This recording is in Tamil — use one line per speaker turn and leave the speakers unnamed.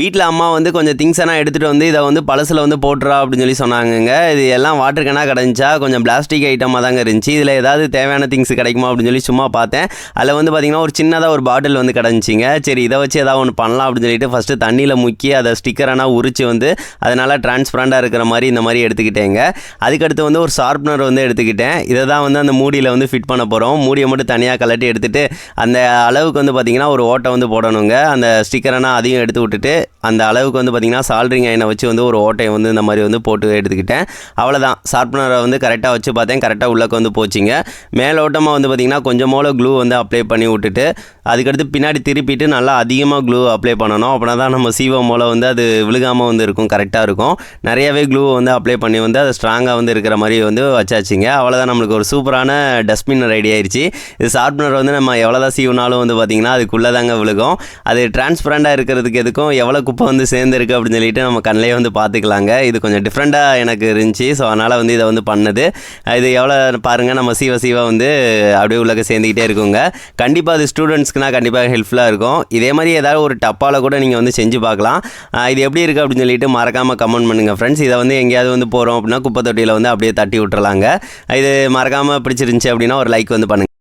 வீட்டில் அம்மா வந்து கொஞ்சம் திங்ஸ் எல்லாம் எடுத்துகிட்டு வந்து இதை வந்து பழசில் வந்து போட்டுறா அப்படின்னு சொல்லி சொன்னாங்கங்க. இது எல்லாம் வாட்டர் கேனாக கிடந்துச்சா? கொஞ்சம் பிளாஸ்டிக் ஐட்டமாக தாங்க இருந்துச்சு. இதில் ஏதாவது தேவையான திங்ஸ் கிடைக்குமா அப்படின்னு சொல்லி சும்மா பார்த்தேன். அதில் வந்து பார்த்திங்கன்னா ஒரு சின்னதாக ஒரு பாட்டில் வந்து கிடந்துச்சிங்க. சரி இதை வச்சு ஏதாவது ஒன்று பண்ணலாம் அப்படின்னு சொல்லிட்டு ஃபஸ்ட்டு தண்ணியில் முக்கி அதை ஸ்டிக்கரானா உரிச்சு வந்து அதனால் டிரான்ஸ்பரண்டாக இருக்கிற மாதிரி இந்த மாதிரி எடுத்துக்கிட்டேங்க. அதுக்கடுத்து வந்து ஒரு ஷார்ப்னர் வந்து எடுத்துக்கிட்டேன். இதை தான் வந்து அந்த மூடியில் வந்து ஃபிட் பண்ண போகிறோம் மூடியை மட்டும் தனியாக கலட்டி எடுத்துகிட்டு அந்த அளவுக்கு வந்து பார்த்திங்கன்னா ஒரு ஓட்டை வந்து போடணுங்க. அந்த ஸ்டிக்கரானா அதையும் எடுத்து விட்டுட்டு அந்த அளவுக்கு வந்து பார்த்திங்கன்னா சால்ட்ரிங் ஐனை வச்சு வந்து ஒரு ஓட்டையை வந்து இந்த மாதிரி வந்து போட்டு எடுத்துக்கிட்டேன். அவ்வளோதான் ஷார்ப்னரை வந்து கரெக்டாக வச்சு பார்த்தேன். கரெக்டாக உள்ளக்கு வந்து போச்சுங்க. மேலோட்டமாக வந்து பார்த்திங்கன்னா கொஞ்சமோல க்ளூ வந்து அப்ளை பண்ணி விட்டுட்டு அதுக்கடுத்து பின்னாடி திருப்பிட்டு நல்லா அதிகமாக க்ளூ அப்ளை பண்ணணும். அப்படின்னா தான் நம்ம சீவ மூலம் வந்து அது விழுகாமல் வந்து இருக்கும். கரெக்டாக இருக்கும். நிறையவே க்ளூ வந்து அப்ளை பண்ணி வந்து அது ஸ்ட்ராங்காக வந்து இருக்கிற மாதிரி வந்து வச்சாச்சுங்க. அவ்வளோதான் நம்மளுக்கு ஒரு சூப்பரான டஸ்ட்பின் ரெடி ஆயிடுச்சு இது ஷார்ப்னர் வந்து நம்ம எவ்வளோ தான் சீவுனாலும் வந்து பார்த்திங்கன்னா அதுக்குள்ளே தாங்க விழுகும். அது டிரான்ஸ்பரண்டாக இருக்கிறதுக்கு எதுக்கும் எவ்வளோ குப்பை வந்து சேர்ந்துருக்கு அப்படின்னு சொல்லிட்டு நம்ம கண்ணிலே வந்து பார்த்துக்கலாங்க. இது கொஞ்சம் டிஃப்ரெண்ட்டாக எனக்கு இருந்துச்சு. ஸோ அதனால் வந்து இதை வந்து பண்ணது. இது எவ்வளோ பாருங்கள் நம்ம சீவ சீவ வந்து அப்படியே உள்ளக்க சேர்ந்துக்கிட்டே இருக்குங்க. கண்டிப்பாக அது ஸ்டூடெண்ட்ஸ்க்குனா கண்டிப்பாக ஹெல்ப்ஃபுல்லாக இருக்கும். இதே மாதிரி ஏதாவது ஒரு டப்பாவில் கூட நீங்கள் வந்து செஞ்சு பார்க்கலாம். இது எப்படி இருக்குது அப்படின்னு சொல்லிட்டு மறக்காமல் கமெண்ட் பண்ணுங்கள் ஃப்ரெண்ட்ஸ் இதை வந்து எங்கேயாவது வந்து போகிறோம் அப்படின்னா குப்பை தொட்டியில் வந்து அப்படியே தட்டி விட்டுறலாங்க. இது மறக்காமல் பிடிச்சிருந்துச்சி அப்படின்னா ஒரு லைக் வந்து பண்ணுங்கள்